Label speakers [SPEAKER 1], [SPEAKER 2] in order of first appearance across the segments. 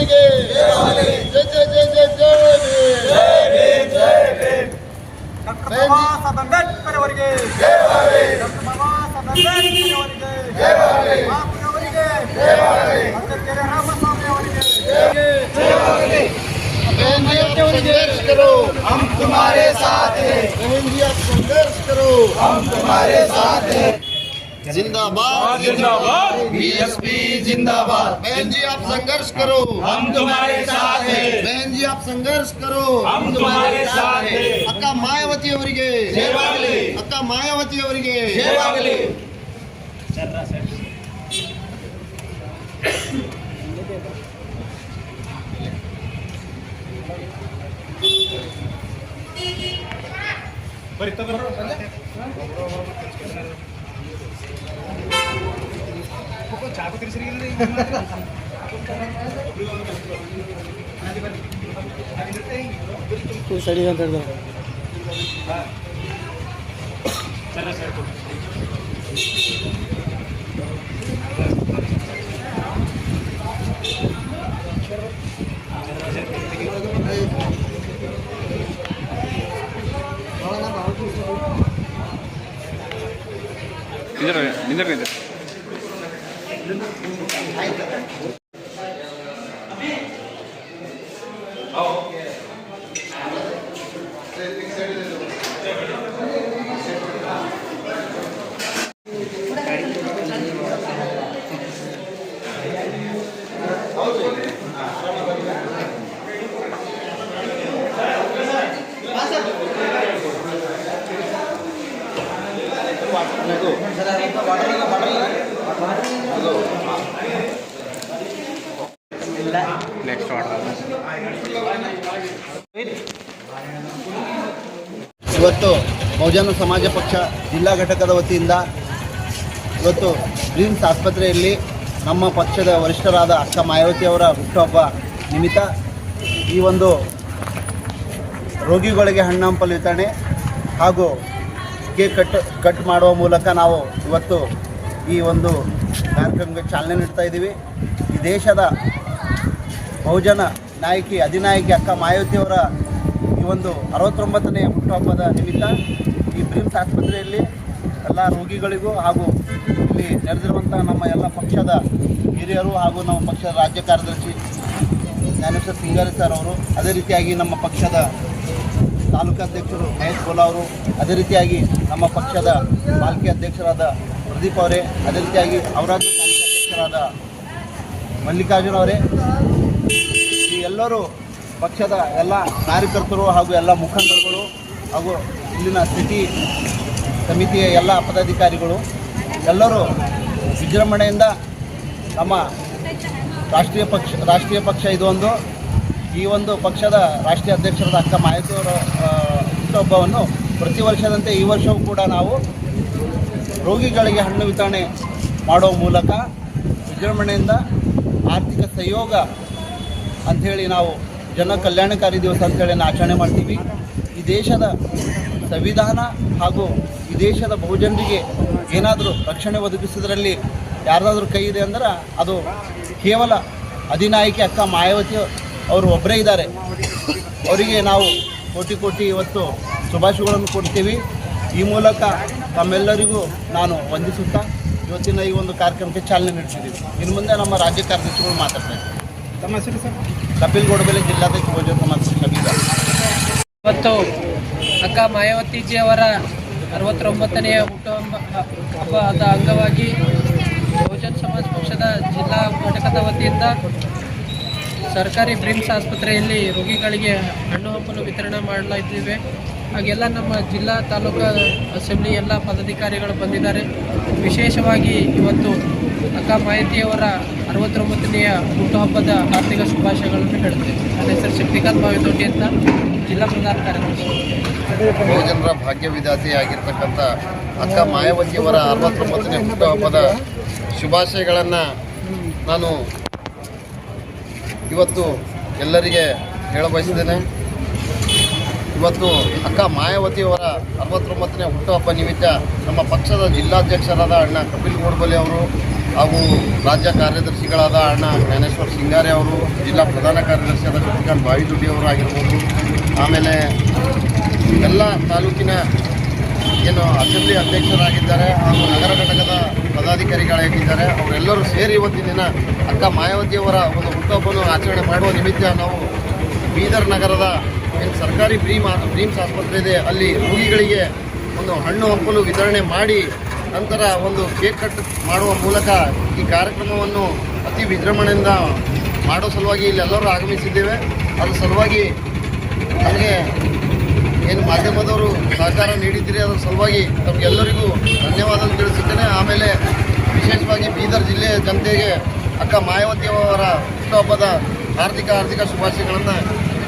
[SPEAKER 1] ಅವರಿಗೆ ಜೈ ಜೈ ಜೈ ಜೈ ಜೈ ಭೀಮ್.
[SPEAKER 2] ಡಾಕ್ಟರ್ ಬಾಬಾ ಸಾಹೇಬ್ ಅಂಬೇಡ್ಕರ್ ಅವರಿಗೆ ಡಾಕ್ಟರ್ ಬಾಬಾ ಸಾಹೇಬ್ ಅಂಬೇಡ್ಕರ್ ಅವರಿಗೆ ಬಾಪು ಅವರಿಗೆ ಅಂಬೇಡ್ಕರ್ ರಾಮಸ್ವಾಮಿ ಅವರಿಗೆ
[SPEAKER 1] बहन जी आप संघर्ष करो हम तुम्हारे साथ हैं बहन जी आप संघर्ष करो हम तुम्हारे साथ हैं जिंदाबाद जिंदाबाद बीएसपी जिंदाबाद बहन जी आप संघर्ष करो
[SPEAKER 3] हम तुम्हारे साथ हैं
[SPEAKER 1] बहन जी आप संघर्ष करो
[SPEAKER 3] हम तुम्हारे साथ हैं
[SPEAKER 1] ಅಕ್ಕ ಮಾಯಾವತಿ ಅವರಿಗೆ
[SPEAKER 3] ಜಯವಾಗಲಿ
[SPEAKER 1] ಅಕ್ಕ ಮಾಯಾವತಿ ಅವರಿಗೆ
[SPEAKER 3] ಜಯವಾಗಲಿ
[SPEAKER 4] ನಿಂದಿರ ನಿಂದಿರ ನಿಂದಿರ
[SPEAKER 1] ಇವತ್ತು ಬಹುಜನ ಸಮಾಜ ಪಕ್ಷ ಜಿಲ್ಲಾ ಘಟಕದ ವತಿಯಿಂದ ಇವತ್ತು ಡ್ರೀಮ್ಸ್ ಆಸ್ಪತ್ರೆಯಲ್ಲಿ ನಮ್ಮ ಪಕ್ಷದ ವರಿಷ್ಠರಾದ ಅಕ್ಕ ಮಾಯಾವತಿ ಅವರ ಹುಟ್ಟುಹಬ್ಬ ನಿಮಿತ್ತ ಈ ಒಂದು ರೋಗಿಗಳಿಗೆ ಹಣ್ಣಂಪಲು ವಿತರಣೆ ಹಾಗೂ ಕೇಕ್ ಕಟ್ ಕಟ್ ಮಾಡುವ ಮೂಲಕ ನಾವು ಇವತ್ತು ಈ ಒಂದು ಕಾರ್ಯಕ್ರಮಕ್ಕೆ ಚಾಲನೆ ನೀಡ್ತಾ ಇದ್ದೀವಿ. ಈ ದೇಶದ ಬಹುಜನ ನಾಯಕಿ, ಅಧಿನಾಯಕಿ ಅಕ್ಕ ಮಾಯಾವತಿಯವರ ಒಂದು ಅರವತ್ತೊಂಬತ್ತನೇ ಹುಟ್ಟುಹಬ್ಬದ ನಿಮಿತ್ತ ಈ ಬ್ರಿಮ್ಸ್ ಆಸ್ಪತ್ರೆಯಲ್ಲಿ ಎಲ್ಲ ರೋಗಿಗಳಿಗೂ ಹಾಗೂ ಇಲ್ಲಿ ನೆರೆದಿರುವಂಥ ನಮ್ಮ ಎಲ್ಲ ಪಕ್ಷದ ಹಿರಿಯರು ಹಾಗೂ ನಮ್ಮ ಪಕ್ಷದ ರಾಜ್ಯ ಕಾರ್ಯದರ್ಶಿ ಜ್ಞಾನೇಶ್ವರ ಸಿಂಗಾರಿ ಸರ್ ಅವರು, ಅದೇ ರೀತಿಯಾಗಿ ನಮ್ಮ ಪಕ್ಷದ ತಾಲೂಕಾಧ್ಯಕ್ಷರು ಮಹೇಶ್ ಗೋಲಾ ಅವರು, ಅದೇ ರೀತಿಯಾಗಿ ನಮ್ಮ ಪಕ್ಷದ ಪಾಲಿಕೆ ಅಧ್ಯಕ್ಷರಾದ ಪ್ರದೀಪ್ ಅವರೇ, ಅದೇ ರೀತಿಯಾಗಿ ಅವರಾದ ತಾಲೂಕಾಧ್ಯಕ್ಷರಾದ ಮಲ್ಲಿಕಾರ್ಜುನ್ ಅವರೇ. ಈ ಎಲ್ಲರೂ ಪಕ್ಷದ ಎಲ್ಲ ಕಾರ್ಯಕರ್ತರು ಹಾಗೂ ಎಲ್ಲ ಮುಖಂಡರುಗಳು ಹಾಗೂ ಇಲ್ಲಿನ ಸಿಟಿ ಸಮಿತಿಯ ಎಲ್ಲ ಪದಾಧಿಕಾರಿಗಳು, ಎಲ್ಲರೂ ವಿಜೃಂಭಣೆಯಿಂದ ನಮ್ಮ ರಾಷ್ಟ್ರೀಯ ಪಕ್ಷ ರಾಷ್ಟ್ರೀಯ ಪಕ್ಷ ಇದೊಂದು ಈ ಒಂದು ಪಕ್ಷದ ರಾಷ್ಟ್ರೀಯ ಅಧ್ಯಕ್ಷರಾದ ಅಕ್ಕ ಮಾಹಿತಿಯವರ ಹುಟ್ಟುಹಬ್ಬವನ್ನು ಪ್ರತಿ ವರ್ಷದಂತೆ ಈ ವರ್ಷವೂ ಕೂಡ ನಾವು ರೋಗಿಗಳಿಗೆ ಹಣ್ಣು ವಿತರಣೆ ಮಾಡುವ ಮೂಲಕ ವಿಜೃಂಭಣೆಯಿಂದ ಆರ್ಥಿಕ ಸಹಯೋಗ ಅಂಥೇಳಿ ನಾವು ಜನ ಕಲ್ಯಾಣಕಾರಿ ದಿವಸ ಅಂತೇಳಿ ಆಚರಣೆ ಮಾಡ್ತೀವಿ. ಈ ದೇಶದ ಸಂವಿಧಾನ ಹಾಗೂ ಈ ದೇಶದ ಬಹುಜನರಿಗೆ ಏನಾದರೂ ರಕ್ಷಣೆ ಒದಗಿಸೋದ್ರಲ್ಲಿ ಯಾರ್ದಾದ್ರೂ ಕೈ ಇದೆ ಅಂದ್ರೆ ಅದು ಕೇವಲ ಅಧಿನಾಯಕಿ ಅಕ್ಕ ಮಾಯಾವತಿ ಅವರು ಒಬ್ಬರೇ ಇದ್ದಾರೆ. ಅವರಿಗೆ ನಾವು ಕೋಟಿ ಕೋಟಿ ಇವತ್ತು ಶುಭಾಶಯಗಳನ್ನು ಕೊಡ್ತೀವಿ ಈ ಮೂಲಕ ತಮ್ಮೆಲ್ಲರಿಗೂ ನಾನು ವಂದಿಸುತ್ತಾ ಇವತ್ತಿನ ಈ ಒಂದು ಕಾರ್ಯಕ್ರಮಕ್ಕೆ ಚಾಲನೆ ನೀಡ್ತಿದ್ದೀವಿ ಇನ್ನು ಮುಂದೆ ನಮ್ಮ ರಾಜ್ಯ ಕಾರ್ಯದರ್ಶಿಗಳು ಮಾತಾಡ್ತಾರೆ.
[SPEAKER 2] ತಮ್ಮ ಹೆಸರು ಸರ್?
[SPEAKER 1] ಕಪಿಲ್ ಗೋಡಬೆಲೆ ಜಿಲ್ಲಾಧ್ಯಕ್ಷ ಭೋಜನ ಸಮಾಜ ಕಪಿಲ್.
[SPEAKER 5] ಇವತ್ತು ಅಕ್ಕ ಮಾಯಾವತಿಜಿಯವರ ಅರವತ್ತೊಂಬತ್ತನೆಯ ಹುಟ್ಟುಹಬ್ಬ ಹಬ್ಬದ ಅಂಗವಾಗಿ ಬಹುಜನ್ ಸಮಾಜ್ ಪಕ್ಷದ ಜಿಲ್ಲಾ ಘಟಕದ ವತಿಯಿಂದ ಸರ್ಕಾರಿ ಬ್ರಿಮ್ಸ್ ಆಸ್ಪತ್ರೆಯಲ್ಲಿ ರೋಗಿಗಳಿಗೆ ಹಣ್ಣು ಹಂಪಲು ವಿತರಣೆ ಮಾಡಲಾಯಿದ್ದೇವೆ ಹಾಗೆಲ್ಲ ನಮ್ಮ ಜಿಲ್ಲಾ ತಾಲೂಕು ಅಸೆಂಬ್ಲಿ ಎಲ್ಲ ಪದಾಧಿಕಾರಿಗಳು ಬಂದಿದ್ದಾರೆ. ವಿಶೇಷವಾಗಿ ಇವತ್ತು ಅಕ್ಕ ಮಾಹಿತಿಯವರ ಅರವತ್ತೊಂಬತ್ತನೆಯ ಹುಟ್ಟುಹಬ್ಬದ ಆರ್ಥಿಕ ಶುಭಾಶಯಗಳನ್ನು ಹೇಳುತ್ತೇನೆ. ನನ್ನ ಹೆಸರು ಶಕ್ತಿಕಾಂತ್ ಬಾವಿತೋಟಿ ಅಂತ ಜಿಲ್ಲಾ ಪ್ರಧಾನ ಕಾರ್ಯದರ್ಶಿ.
[SPEAKER 1] ಬಹುಜನರ ಭಾಗ್ಯ ವಿಧಾತೆಯಾಗಿರ್ತಕ್ಕಂಥ ಅಕ್ಕ ಮಾಯಾವತಿಯವರ ಅರವತ್ತೊಂಬತ್ತನೇ ಹುಟ್ಟುಹಬ್ಬದ ಶುಭಾಶಯಗಳನ್ನು ನಾನು ಇವತ್ತು ಎಲ್ಲರಿಗೆ ಹೇಳಬಯಸಿದ್ದೇನೆ ಇವತ್ತು ಅಕ್ಕ ಮಾಯಾವತಿಯವರ ಅರವತ್ತೊಂಬತ್ತನೇ ಹುಟ್ಟುಹಬ್ಬ ನಿಮಿತ್ತ ನಮ್ಮ ಪಕ್ಷದ ಜಿಲ್ಲಾಧ್ಯಕ್ಷರಾದ ಅಣ್ಣ ಕಪಿಲ್ ಗೋಡ್ಬಲಿ ಅವರು
[SPEAKER 6] ಹಾಗೂ ರಾಜ್ಯ ಕಾರ್ಯದರ್ಶಿಗಳಾದ ಅಣ್ಣ ಜ್ಞಾನೇಶ್ವರ್ ಸಿಂಗಾರೆ ಅವರು, ಜಿಲ್ಲಾ ಪ್ರಧಾನ ಕಾರ್ಯದರ್ಶಿಯಾದ ಶಕ್ತಿಕಾಂತ್ ಬಾವಿದುಡ್ಡಿ ಅವರು ಆಗಿರ್ಬೋದು. ಆಮೇಲೆ ಎಲ್ಲ ತಾಲೂಕಿನ ಏನು ಅಸೆಂಬ್ಲಿ ಅಧ್ಯಕ್ಷರಾಗಿದ್ದಾರೆ ಹಾಗೂ ನಗರ ಘಟಕದ ಪದಾಧಿಕಾರಿಗಳಾಗಿದ್ದಾರೆ ಅವರೆಲ್ಲರೂ ಸೇರಿ ಇವತ್ತಿನ ದಿನ ಅಕ್ಕ ಮಾಯಾವತಿಯವರ ಒಂದು ಹುಟ್ಟುಹಬ್ಬವನ್ನು ಆಚರಣೆ ಮಾಡುವ ನಿಮಿತ್ತ ನಾವು ಬೀದರ್ ನಗರದ ಏನು ಸರ್ಕಾರಿ ಬ್ರೀಮ್ ಬ್ರೀಮ್ಸ್ ಆಸ್ಪತ್ರೆ ಇದೆ, ಅಲ್ಲಿ ರೋಗಿಗಳಿಗೆ ಒಂದು ಹಣ್ಣು ಹಂಪಲು ವಿತರಣೆ ಮಾಡಿ ನಂತರ ಒಂದು ಕೇಕ್ ಕಟ್ ಮಾಡುವ ಮೂಲಕ ಈ ಕಾರ್ಯಕ್ರಮವನ್ನು ಅತಿ ವಿಜೃಂಭಣೆಯಿಂದ ಮಾಡೋ ಸಲುವಾಗಿ ಇಲ್ಲೆಲ್ಲರೂ ಆಗಮಿಸಿದ್ದೇವೆ. ಅದರ ಸಲುವಾಗಿ ನನಗೆ ಏನು ಮಾಧ್ಯಮದವರು ಸಹಕಾರ ನೀಡಿದ್ದೀರಿ ಅದರ ಸಲುವಾಗಿ ತಮಗೆಲ್ಲರಿಗೂ ಧನ್ಯವಾದ ತಿಳಿಸುತ್ತೇನೆ. ಆಮೇಲೆ ವಿಶೇಷವಾಗಿ ಬೀದರ್ ಜಿಲ್ಲೆಯ ಜನತೆಗೆ ಅಕ್ಕ ಮಾಯಾವತಿಯವರ ಹುಟ್ಟುಹಬ್ಬದ ಆರ್ಥಿಕ ಆರ್ಥಿಕ ಶುಭಾಶಯಗಳನ್ನು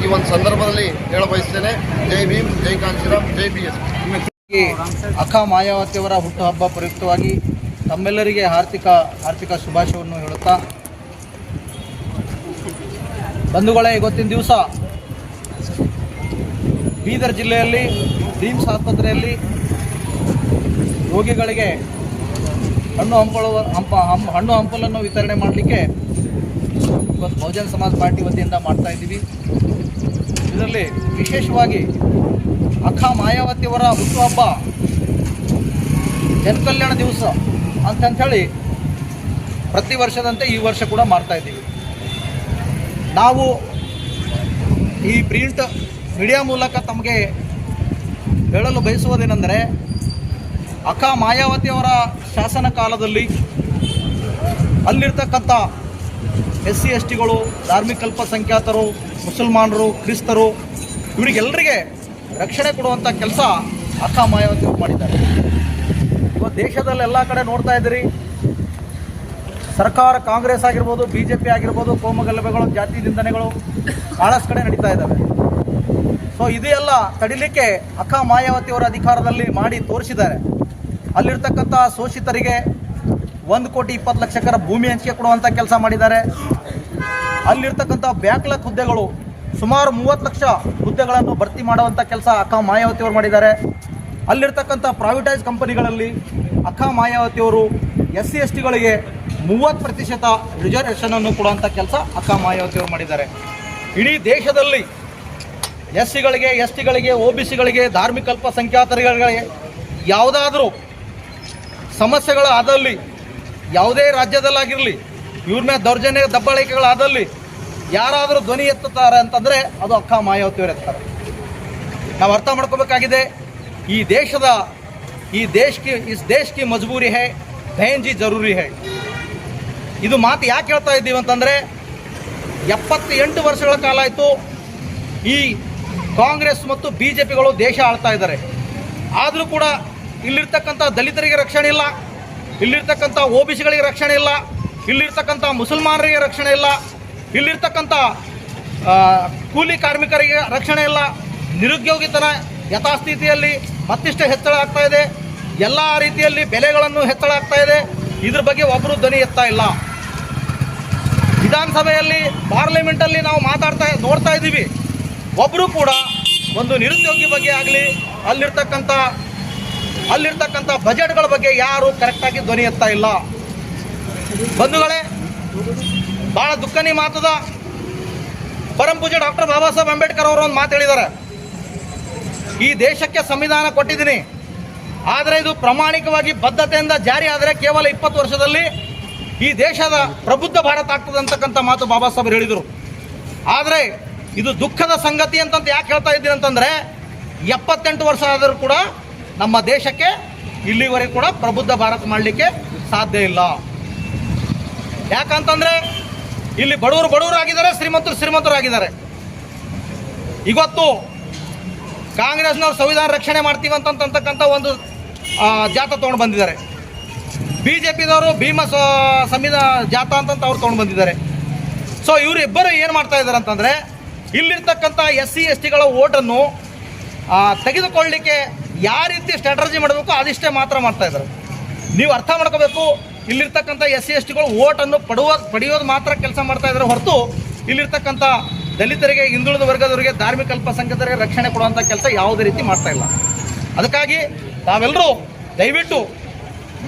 [SPEAKER 6] ಈ ಒಂದು ಸಂದರ್ಭದಲ್ಲಿ ಹೇಳ ಬಯಸ್ತೇನೆ ಜೈ ಭೀಮ್, ಜೈ ಕಾಂಚಿರಾಮ್ ಜೈ ಬಿ ಎಸ್
[SPEAKER 7] ಅಕ್ಕ ಮಾಯಾವತಿಯವರ ಹುಟ್ಟುಹಬ್ಬ ಪ್ರಯುಕ್ತವಾಗಿ ತಮ್ಮೆಲ್ಲರಿಗೆ ಆರ್ಥಿಕ ಆರ್ಥಿಕ ಶುಭಾಶಯವನ್ನು ಹೇಳುತ್ತಾ, ಬಂಧುಗಳೇ, ಇವತ್ತಿನ ದಿವಸ ಬೀದರ್ ಜಿಲ್ಲೆಯಲ್ಲಿ ರಿಮ್ಸ್ ಆಸ್ಪತ್ರೆಯಲ್ಲಿ ರೋಗಿಗಳಿಗೆ ಹಣ್ಣು ಹಂಪಲು ಹಂಪ ಹಣ್ಣು ಹಂಪಲನ್ನು ವಿತರಣೆ ಮಾಡಲಿಕ್ಕೆ ಇವತ್ತು ಬಹುಜನ ಸಮಾಜ ಪಾರ್ಟಿ ವತಿಯಿಂದ ಮಾಡ್ತಾ ಇದ್ದೀವಿ. ಇದರಲ್ಲಿ ವಿಶೇಷವಾಗಿ ಅಕ್ಕ ಮಾಯಾವತಿಯವರ ಹುಟ್ಟುಹಬ್ಬ ಜನಕಲ್ಯಾಣ ದಿವಸ ಅಂತಂಥೇಳಿ ಪ್ರತಿ ವರ್ಷದಂತೆ ಈ ವರ್ಷ ಕೂಡ ಮಾಡ್ತಾ ಇದ್ದೀವಿ. ನಾವು ಈ ಪ್ರಿಂಟ್ ಮೀಡಿಯಾ ಮೂಲಕ ತಮಗೆ ಹೇಳಲು ಬಯಸುವುದೇನೆಂದರೆ, ಅಕ್ಕ ಮಾಯಾವತಿಯವರ ಶಾಸನ ಕಾಲದಲ್ಲಿ ಅಲ್ಲಿರ್ತಕ್ಕಂಥ ಎಸ್ ಸಿ ಎಸ್ ಟಿಗಳು ಧಾರ್ಮಿಕ ಅಲ್ಪಸಂಖ್ಯಾತರು, ಮುಸಲ್ಮಾನರು, ಕ್ರಿಸ್ತರು ಇವರಿಗೆಲ್ಲರಿಗೆ ರಕ್ಷಣೆ ಕೊಡುವಂಥ ಕೆಲಸ ಅಕ್ಕ ಮಾಯಾವತಿ ಮಾಡಿದ್ದಾರೆ. ಇವತ್ತು ದೇಶದಲ್ಲಿ ಎಲ್ಲ ಕಡೆ ನೋಡ್ತಾ ಇದ್ದೀರಿ. ಸರ್ಕಾರ ಕಾಂಗ್ರೆಸ್ ಆಗಿರ್ಬೋದು ಬಿ ಜೆ ಪಿ ಆಗಿರ್ಬೋದು, ಕೋಮಗಲಭೆಗಳು, ಜಾತಿ ನಿಂದನೆಗಳು ಭಾಳಷ್ಟು ಕಡೆ ನಡೀತಾ ಇದ್ದಾವೆ. ಸೊ ಇದೆಲ್ಲ ತಡಿಲಿಕ್ಕೆ ಅಕ್ಕ ಮಾಯಾವತಿಯವರ ಅಧಿಕಾರದಲ್ಲಿ ಮಾಡಿ ತೋರಿಸಿದ್ದಾರೆ. ಅಲ್ಲಿರ್ತಕ್ಕಂಥ ಶೋಷಿತರಿಗೆ ಒಂದು ಕೋಟಿ ಇಪ್ಪತ್ತು ಲಕ್ಷಕರ ಭೂಮಿ ಹಂಚಿಕೆ ಕೊಡುವಂಥ ಕೆಲಸ ಮಾಡಿದ್ದಾರೆ. ಅಲ್ಲಿರ್ತಕ್ಕಂಥ ಬ್ಯಾಕ್ಲಕ್ ಹುದ್ದೆಗಳು ಸುಮಾರು ಮೂವತ್ತು ಲಕ್ಷ ಹುದ್ದೆಗಳನ್ನು ಭರ್ತಿ ಮಾಡುವಂಥ ಕೆಲಸ ಅಕ್ಕ ಮಾಯಾವತಿಯವರು ಮಾಡಿದ್ದಾರೆ. ಅಲ್ಲಿರ್ತಕ್ಕಂಥ ಪ್ರೈವೇಟೈಸ್ ಕಂಪನಿಗಳಲ್ಲಿ ಅಕ್ಕ ಮಾಯಾವತಿಯವರು ಎಸ್ ಸಿ ಎಸ್ ಟಿಗಳಿಗೆ ಮೂವತ್ತು ಪ್ರತಿಶತ ರಿಸರ್ವೇಷನನ್ನು ಕೊಡುವಂಥ ಕೆಲಸ ಅಕ್ಕ ಮಾಯಾವತಿಯವರು ಮಾಡಿದ್ದಾರೆ. ಇಡೀ ದೇಶದಲ್ಲಿ ಎಸ್ ಸಿಗಳಿಗೆ ಎಸ್ ಟಿಗಳಿಗೆ ಒ ಬಿ ಸಿಗಳಿಗೆ, ಧಾರ್ಮಿಕ ಅಲ್ಪಸಂಖ್ಯಾತರಿಗೆ ಯಾವುದಾದ್ರೂ ಸಮಸ್ಯೆಗಳು ಆದಲ್ಲಿ ಯಾವುದೇ ರಾಜ್ಯದಲ್ಲಾಗಿರಲಿ, ಇವ್ರನ್ನ ದೌರ್ಜನ್ಯ ದಬ್ಬಾಳಿಕೆಗಳಾದಲ್ಲಿ ಯಾರಾದರೂ ಧ್ವನಿ ಎತ್ತುತ್ತಾರೆ ಅಂತಂದರೆ ಅದು ಅಕ್ಕ ಮಾಯಾವತಿಯವರು ಎತ್ತಾರೆ ನಾವು ಅರ್ಥ ಮಾಡ್ಕೋಬೇಕಾಗಿದೆ, ಈ ದೇಶದ, ಈ ದೇಶಕ್ಕೆ ಇಸ್ ದೇಶಕ್ಕೆ ಮಜಬೂರಿ ಹೇ ಜಿ ಜರೂರಿ ಹೇ. ಇದು ಮಾತು ಯಾಕೆ ಹೇಳ್ತಾ ಇದ್ದೀವಿ ಅಂತಂದರೆ, ಎಪ್ಪತ್ತೆಂಟು ವರ್ಷಗಳ ಕಾಲ ಆಯಿತು, ಈ ಕಾಂಗ್ರೆಸ್ ಮತ್ತು ಬಿ ಜೆ ಪಿಗಳು ದೇಶ ಆಳ್ತಾ ಇದ್ದಾರೆ. ಆದರೂ ಕೂಡ ಇಲ್ಲಿರ್ತಕ್ಕಂಥ ದಲಿತರಿಗೆ ರಕ್ಷಣೆ ಇಲ್ಲ, ಇಲ್ಲಿರ್ತಕ್ಕಂಥ ಒ ಬಿ ಸಿಗಳಿಗೆ ರಕ್ಷಣೆ ಇಲ್ಲ, ಇಲ್ಲಿರ್ತಕ್ಕಂಥ ಮುಸಲ್ಮಾನರಿಗೆ ರಕ್ಷಣೆ ಇಲ್ಲ ಇಲ್ಲಿರ್ತಕ್ಕಂಥ ಕೂಲಿ ಕಾರ್ಮಿಕರಿಗೆ ರಕ್ಷಣೆ ಇಲ್ಲ ನಿರುದ್ಯೋಗಿತನ ಯಥಾಸ್ಥಿತಿಯಲ್ಲಿ ಮತ್ತಿಷ್ಟು ಹೆಚ್ಚಳ ಆಗ್ತಾ ಇದೆ. ಎಲ್ಲ ರೀತಿಯಲ್ಲಿ ಬೆಲೆಗಳನ್ನು ಹೆಚ್ಚಳ ಆಗ್ತಾ ಇದೆ. ಇದ್ರ ಬಗ್ಗೆ ಒಬ್ಬರು ಧ್ವನಿ ಎತ್ತಾ ಇಲ್ಲ. ವಿಧಾನಸಭೆಯಲ್ಲಿ, ಪಾರ್ಲಿಮೆಂಟಲ್ಲಿ ನಾವು ಮಾತಾಡ್ತಾ, ನೋಡ್ತಾ ಇದ್ದೀವಿ. ಒಬ್ಬರು ಕೂಡ ಒಂದು ನಿರುದ್ಯೋಗಿ ಬಗ್ಗೆ ಆಗಲಿ, ಅಲ್ಲಿರ್ತಕ್ಕಂಥ ಅಲ್ಲಿರ್ತಕ್ಕಂಥ ಬಜೆಟ್ಗಳ ಬಗ್ಗೆ ಯಾರು ಕರೆಕ್ಟಾಗಿ ಧ್ವನಿ ಎತ್ತಾ ಇಲ್ಲ. ಬಂಧುಗಳೇ ಭಾಳ ದುಃಖನಿ ಮಾತದ. ಪರಂ ಪೂಜೆ ಡಾಕ್ಟರ್ ಬಾಬಾ ಸಾಹೇಬ್ ಅಂಬೇಡ್ಕರ್ ಅವರು ಒಂದು ಮಾತು ಹೇಳಿದ್ದಾರೆ. ಈ ದೇಶಕ್ಕೆ ಸಂವಿಧಾನ ಕೊಟ್ಟಿದ್ದೀನಿ. ಆದರೆ ಇದು ಪ್ರಾಮಾಣಿಕವಾಗಿ ಬದ್ಧತೆಯಿಂದ ಜಾರಿ ಆದರೆ ಕೇವಲ ಇಪ್ಪತ್ತು ವರ್ಷದಲ್ಲಿ ಈ ದೇಶದ ಪ್ರಬುದ್ಧ ಭಾರತ ಆಗ್ತದೆ ಅಂತಕ್ಕಂಥ ಮಾತು ಬಾಬಾ ಸಾಹೇಬ್ ಹೇಳಿದರು. ಆದರೆ ಇದು ದುಃಖದ ಸಂಗತಿ ಅಂತಂತ ಯಾಕೆ ಹೇಳ್ತಾ ಇದ್ದೀನಿ ಅಂತಂದರೆ ಎಪ್ಪತ್ತೆಂಟು ವರ್ಷ ಆದರೂ ಕೂಡ ನಮ್ಮ ದೇಶಕ್ಕೆ ಇಲ್ಲಿವರೆಗೂ ಕೂಡ ಪ್ರಬುದ್ಧ ಭಾರತ ಮಾಡಲಿಕ್ಕೆ ಸಾಧ್ಯ ಇಲ್ಲ. ಯಾಕಂತಂದರೆ ಇಲ್ಲಿ ಬಡವರು ಬಡವರು ಆಗಿದ್ದಾರೆ ಶ್ರೀಮಂತರು ಶ್ರೀಮಂತರು ಆಗಿದ್ದಾರೆ ಇವತ್ತು ಕಾಂಗ್ರೆಸ್ನವ್ರು ಸಂವಿಧಾನ ರಕ್ಷಣೆ ಮಾಡ್ತೀವಿ ಅಂತಂತಕ್ಕಂಥ ಒಂದು ಜಾತ ತೊಗೊಂಡು ಬಂದಿದ್ದಾರೆ. ಬಿ ಜೆ ಪಿದವರು ಭೀಮ ಸಂವಿಧಾನ ಜಾತ ಅಂತಂತ ಅವ್ರು ತೊಗೊಂಡು ಬಂದಿದ್ದಾರೆ. ಸೊ ಇವರಿಬ್ಬರು ಏನು ಮಾಡ್ತಾ ಇದ್ದಾರೆ ಅಂತಂದರೆ, ಇಲ್ಲಿರ್ತಕ್ಕಂಥ ಎಸ್ ಸಿ ಎಸ್ ಟಿಗಳ ಓಟನ್ನು ತೆಗೆದುಕೊಳ್ಳಲಿಕ್ಕೆ ಯಾವ ರೀತಿ ಸ್ಟ್ರಾಟಜಿ ಮಾಡಬೇಕು ಅದಿಷ್ಟೇ ಮಾತ್ರ ಮಾಡ್ತಾ ಇದ್ದಾರೆ. ನೀವು ಅರ್ಥ ಮಾಡ್ಕೋಬೇಕು ಇಲ್ಲಿರ್ತಕ್ಕಂಥ ಎಸ್ ಸಿ ಎಸ್ ಟಿಗಳು ಓಟನ್ನು ಪಡುವ ಪಡೆಯೋದು ಮಾತ್ರ ಕೆಲಸ ಮಾಡ್ತಾ ಇದ್ದಾರೆ ಹೊರತು ಇಲ್ಲಿರ್ತಕ್ಕಂಥ ದಲಿತರಿಗೆ, ಹಿಂದುಳಿದ ವರ್ಗದವರಿಗೆ, ಧಾರ್ಮಿಕ ಅಲ್ಪಸಂಖ್ಯಾತರಿಗೆ ರಕ್ಷಣೆ ಕೊಡುವಂಥ ಕೆಲಸ ಯಾವುದೇ ರೀತಿ ಮಾಡ್ತಾ ಇಲ್ಲ. ಅದಕ್ಕಾಗಿ ತಾವೆಲ್ಲರೂ ದಯವಿಟ್ಟು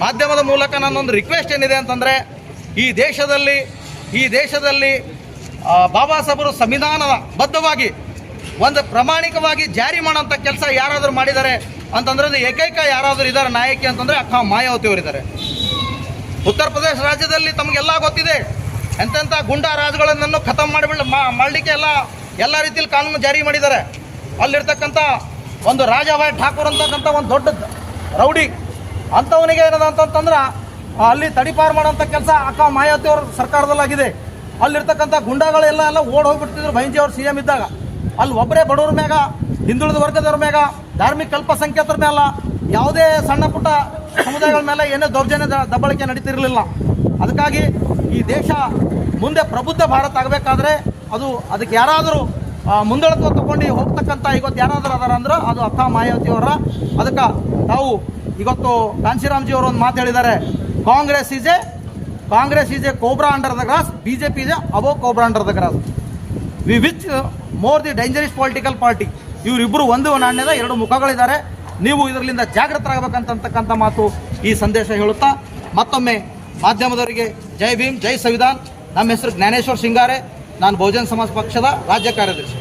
[SPEAKER 7] ಮಾಧ್ಯಮದ ಮೂಲಕ ನನ್ನೊಂದು ರಿಕ್ವೆಸ್ಟ್ ಏನಿದೆ ಅಂತಂದರೆ, ಈ ದೇಶದಲ್ಲಿ ಈ ದೇಶದಲ್ಲಿ ಬಾಬಾ ಸಾಹೇಬರು ಸಂವಿಧಾನದ ಬದ್ಧವಾಗಿ, ಒಂದು ಪ್ರಾಮಾಣಿಕವಾಗಿ ಜಾರಿ ಮಾಡೋಂಥ ಕೆಲಸ ಯಾರಾದರೂ ಮಾಡಿದ್ದಾರೆ ಅಂತಂದ್ರೆ ಏಕೈಕ ಯಾರಾದರೂ ಇದ್ದಾರೆ ನಾಯಕಿ ಅಂತಂದರೆ ಅಕ್ಕ ಮಾಯಾವತಿ ಅವರಿದ್ದಾರೆ ಉತ್ತರ ಪ್ರದೇಶ ರಾಜ್ಯದಲ್ಲಿ ತಮಗೆಲ್ಲ ಗೊತ್ತಿದೆ. ಎಂತೆಂಥ ಗುಂಡಾ ರಾಜುಗಳನ್ನು ಖತಮ್ ಮಾಡಿಬಿಡ ಮಾಡಲಿಕ್ಕೆ ಎಲ್ಲ ಎಲ್ಲ ರೀತಿಯಲ್ಲಿ ಕಾನೂನು ಜಾರಿ ಮಾಡಿದ್ದಾರೆ. ಅಲ್ಲಿರ್ತಕ್ಕಂಥ ಒಂದು ರಾಜಾಭಾಯ್ ಠಾಕೂರ್ ಅಂತಕ್ಕಂಥ ಒಂದು ದೊಡ್ಡ ರೌಡಿ, ಅಂಥವನಿಗೆ ಏನದ ಅಂತಂತಂದ್ರೆ, ಅಲ್ಲಿ ತಡಿಪಾರು ಮಾಡೋಂಥ ಕೆಲಸ ಅಕ್ಕ ಮಾಯಾವತಿ ಅವ್ರ ಸರ್ಕಾರದಲ್ಲಾಗಿದೆ. ಅಲ್ಲಿರ್ತಕ್ಕಂಥ ಗುಂಡಾಗಳೆಲ್ಲ ಎಲ್ಲ ಓಡ್ ಹೋಗ್ಬಿಡ್ತಿದ್ರು ಬೈಂಜಿ ಅವ್ರು ಸಿ ಎಂ ಇದ್ದಾಗ. ಅಲ್ಲಿ ಒಬ್ಬರೇ ಬಡವ್ರ ಮ್ಯಾಗ, ಹಿಂದುಳಿದ ವರ್ಗದವ್ರ ಮ್ಯಾಗ, ಧಾರ್ಮಿಕ ಅಲ್ಪಸಂಖ್ಯಾತರ ಮ್ಯಾಲ ಯಾವುದೇ ಸಣ್ಣ ಪುಟ್ಟ ಸಮುದಾಯಗಳ ಮೇಲೆ ಏನೇ ದೌರ್ಜನ್ಯ ದಬ್ಬಳಿಕೆ ನಡೀತಿರಲಿಲ್ಲ. ಅದಕ್ಕಾಗಿ ಈ ದೇಶ ಮುಂದೆ ಪ್ರಬುದ್ಧ ಭಾರತ ಆಗಬೇಕಾದ್ರೆ ಅದು ಅದಕ್ಕೆ ಯಾರಾದರೂ ಮುಂದಳತ್ವ ತಗೊಂಡು ಹೋಗ್ತಕ್ಕಂಥ ಇವತ್ತು ಯಾರಾದರೂ ಅದಾರ ಅಂದ್ರೆ ಅದು ಅಕ್ಕ ಮಾಯಾವತಿಯವರ ಅದಕ್ಕೆ ತಾವು ಇವತ್ತು ಕಾಂಶಿರಾಮ್ಜಿ ಅವರು ಒಂದು ಮಾತು ಹೇಳಿದ್ದಾರೆ. Congress is a, Congress is a cobra under the grass B J P is a boa cobra under the grass V which more the dangerous political party ಇವರಿಬ್ಬರು ಒಂದು ನಾಣ್ಯದ ಎರಡು ಮುಖಗಳಿದ್ದಾರೆ. ನೀವು ಇದರಿಂದ ಜಾಗೃತರಾಗಬೇಕಂತಕ್ಕಂಥ ಮಾತು ಈ ಸಂದೇಶ ಹೇಳುತ್ತಾ ಮತ್ತೊಮ್ಮೆ ಮಾಧ್ಯಮದವರಿಗೆ ಜೈ ಭೀಮ್, ಜೈ ಸಂವಿಧಾನ್. ನಮ್ಮ ಹೆಸರು ಜ್ಞಾನೇಶ್ವರ್ ಸಿಂಗಾರೆ ನಾನು ಬಹುಜನ್ ಸಮಾಜ ಪಕ್ಷದ ರಾಜ್ಯ ಕಾರ್ಯದರ್ಶಿ.